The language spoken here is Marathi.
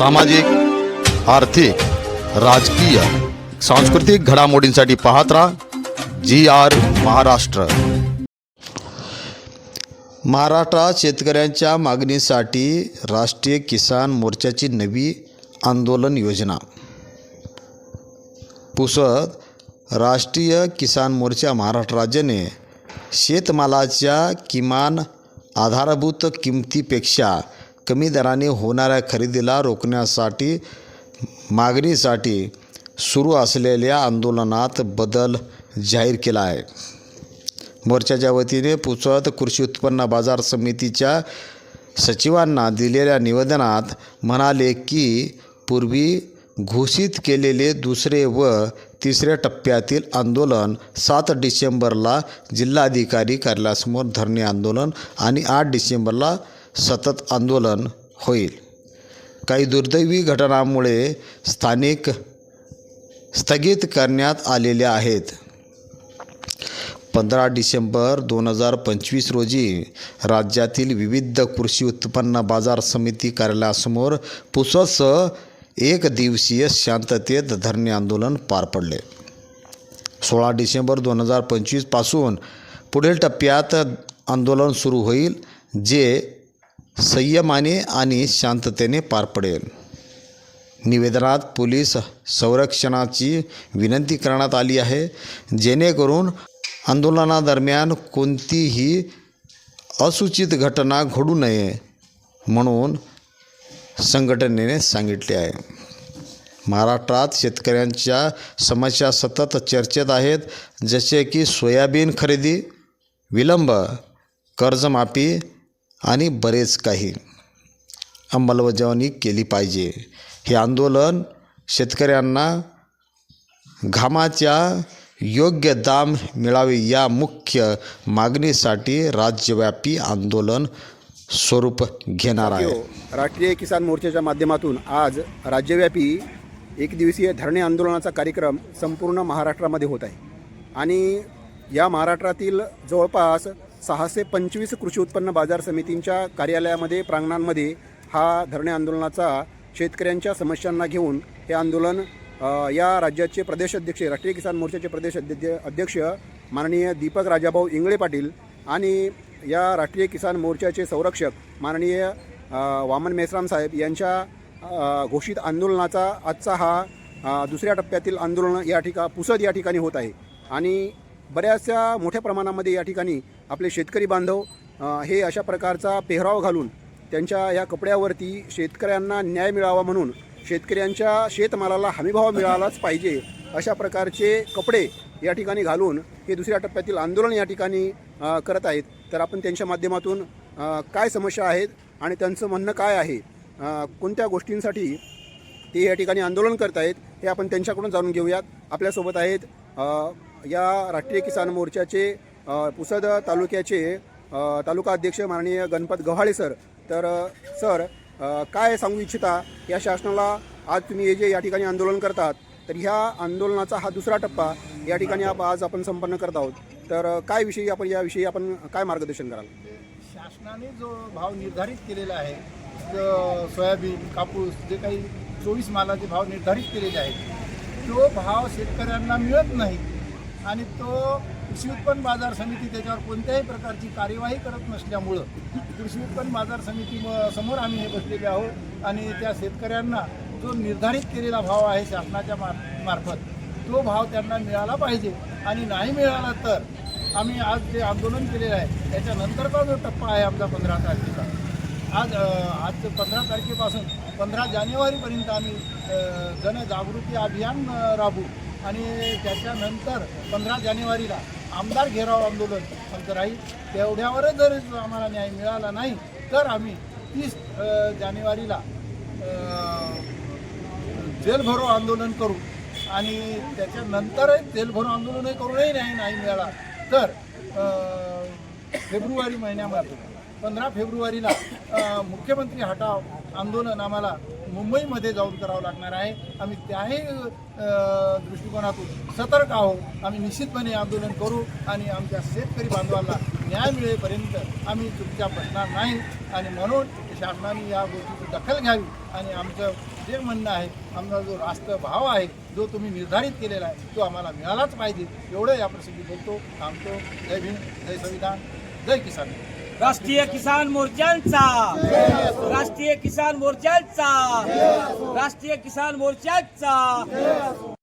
सामाजिक आर्थिक राजकीय सांस्कृतिक घडामोडींसाठी पाहत राहा जी आर महाराष्ट्र. महाराष्ट्रात शेतकऱ्यांच्या मागणीसाठी राष्ट्रीय किसान मोर्चाची नवी आंदोलन योजना. पुसत राष्ट्रीय किसान मोर्चा महाराष्ट्र राज्याने शेतमालाच्या किमान आधारभूत किमतीपेक्षा कमी दराने होणाऱ्या खरेदीला रोखण्यासाठी मागणीसाठी सुरू असलेल्या आंदोलनात बदल जाहीर केला आहे. मोर्चाच्या वतीने पुसद कृषी उत्पन्न बाजार समितीच्या सचिवांना दिलेल्या निवेदनात म्हणाले की पूर्वी घोषित केलेले दुसरे व तिसऱ्या टप्प्यातील आंदोलन सात डिसेंबरला जिल्हाधिकारी कार्यालयासमोर धरणे आंदोलन आणि आठ डिसेंबरला सतत आंदोलन होईल. काही दुर्दैवी घटनांमुळे स्थानिक स्थगित करण्यात आलेल्या आहेत. पंधरा डिसेंबर दोन हजार पंचवीस रोजी राज्यातील विविध कृषी उत्पन्न बाजार समिती कार्यालयासमोर पुसस एक दिवसीय शांततेत धरणे आंदोलन पार पडले. सोळा डिसेंबर दोन हजार पंचवीसपासून पुढील टप्प्यात आंदोलन सुरू होईल जे संयमाने आणि शांततेने पार पडेल. निवेदनात पोलीस संरक्षणाची विनंती करण्यात आली आहे. जेणेकरून आंदोलनादरम्यान कोणतीही असूचित घटना घडू नये म्हणून संघटनेने सांगितले आहे. महाराष्ट्रात शेतकऱ्यांच्या समस्या सतत चर्चेत आहेत. जसे की सोयाबीन खरेदी विलंब कर्जमाफी आणि बरेच काही अंमलबजावणी केली पाहिजे. हे आंदोलन शेतकऱ्यांना घामाच्या योग्य दाम मिळावे या मुख्य मागणीसाठी राज्यव्यापी आंदोलन स्वरूप घेणार आहे. राष्ट्रीय किसान मोर्चाच्या माध्यमातून आज राज्यव्यापी एक दिवसीय धरणे आंदोलनाचा कार्यक्रम संपूर्ण महाराष्ट्रामध्ये होत आहे. आणि या महाराष्ट्रातील जवळपास सहाशे पंचवीस कृषी उत्पन्न बाजार समितींच्या कार्यालयामध्ये प्रांगणांमध्ये हा धरणे आंदोलनाचा शेतकऱ्यांच्या समस्यांना घेऊन हे आंदोलन या राज्याचे प्रदेश अध्यक्ष राष्ट्रीय किसान मोर्चाचे प्रदेश अध्यक्ष माननीय दीपक राजाभाऊ इंगळे पाटील आणि या राष्ट्रीय किसान मोर्चाचे संरक्षक माननीय वामन मेसराम साहेब यांच्या घोषित आंदोलनाचा आजचा हा दुसऱ्या टप्प्यातील आंदोलन या ठिका पुसद या ठिकाणी होत आहे. आणि बऱ्याचशा मोठ्या प्रमाणामध्ये या ठिकाणी आपले शेतकरी बांधव हे अशा प्रकारचा पेहराव घालून त्यांच्या या कपड्यावरती शेतकऱ्यांना न्याय मिळावा म्हणून शेतकऱ्यांच्या शेतमालाला हमीभाव मिळालाच पाहिजे अशा प्रकारचे कपडे या ठिकाणी घालून हे दुसऱ्या टप्प्यातील आंदोलन या ठिकाणी करत आहेत. तर आपण त्यांच्या माध्यमातून काय समस्या आहेत आणि त्यांचं म्हणणं काय आहे कोणत्या गोष्टींसाठी ते या ठिकाणी आंदोलन करत आहेत हे आपण त्यांच्याकडून जाणून घेऊयात. आपल्यासोबत आहेत या राष्ट्रीय किसान मोर्चाचे पुसद तालुक्याचे तालुका अध्यक्ष माननीय गणपत गव्हाळे सर. तर सर काय सांगू इच्छिता? या शासनाला आज तुम्ही हे जे या ठिकाणी आंदोलन करतात तर ह्या आंदोलनाचा हा दुसरा टप्पा या ठिकाणी आप आज आपण संपन्न करत आहोत. तर काय विषयी आपण याविषयी आपण काय मार्गदर्शन कराल? शासनाने जो भाव निर्धारित केलेला आहे सोयाबीन कापूस जे काही चोवीस मालाचे भाव निर्धारित केलेले आहेत तो भाव शेतकऱ्यांना मिळत नाही. आणि तो कृषी उत्पन्न बाजार समिती त्याच्यावर कोणत्याही प्रकारची कार्यवाही करत नसल्यामुळं कृषी उत्पन्न बाजार समिती समोर आम्ही हे बसलेले आहोत. आणि त्या शेतकऱ्यांना जो निर्धारित केलेला भाव आहे शासनाच्या मार मार्फत तो भाव त्यांना मिळाला पाहिजे. आणि नाही मिळाला तर आम्ही आज जे आंदोलन केलेलं आहे त्याच्यानंतरचा जो टप्पा आहे आमचा पंधरा तारखेचा. आज आज पंधरा तारखेपासून पंधरा जानेवारीपर्यंत आम्ही जनजागृती अभियान राबू राबवू. आणि त्याच्यानंतर पंधरा जानेवारीला आमदार घेराव आंदोलन आमचं राहील. तेवढ्यावरच जर आम्हाला न्याय मिळाला नाही तर आम्ही तीस जानेवारीला जेलभरो आंदोलन करू. आणि त्याच्यानंतर जेलभरो आंदोलनही करूनही नाही नाही मिळाला तर फेब्रुवारी महिन्यामध्ये पंधरा फेब्रुवारीला मुख्यमंत्री हटाव आंदोलन आम्हाला मुंबईमध्ये जाऊन करावं लागणार आहे. आम्ही त्याही दृष्टिकोनातून सतर्क आहोत. आम्ही निश्चितपणे आंदोलन करू आणि आमच्या शेतकरी बांधवांना न्याय मिळेपर्यंत आम्ही चुपचाप बसणार नाही. आणि म्हणून शासनाने या गोष्टीची दखल घ्यावी. आणि आमचं जे म्हणणं आहे आमचा जो राष्ट्र भाव आहे जो तुम्ही निर्धारित केलेला आहे तो आम्हाला मिळालाच पाहिजे. एवढं या प्रसंगी बोलतो थांबतो. जय भीम जय संविधान. जय किसान. राष्ट्रीय किसान मोर्चांचा. राष्ट्रीय किसान मोर्चांचा. राष्ट्रीय किसान मोर्चांचा.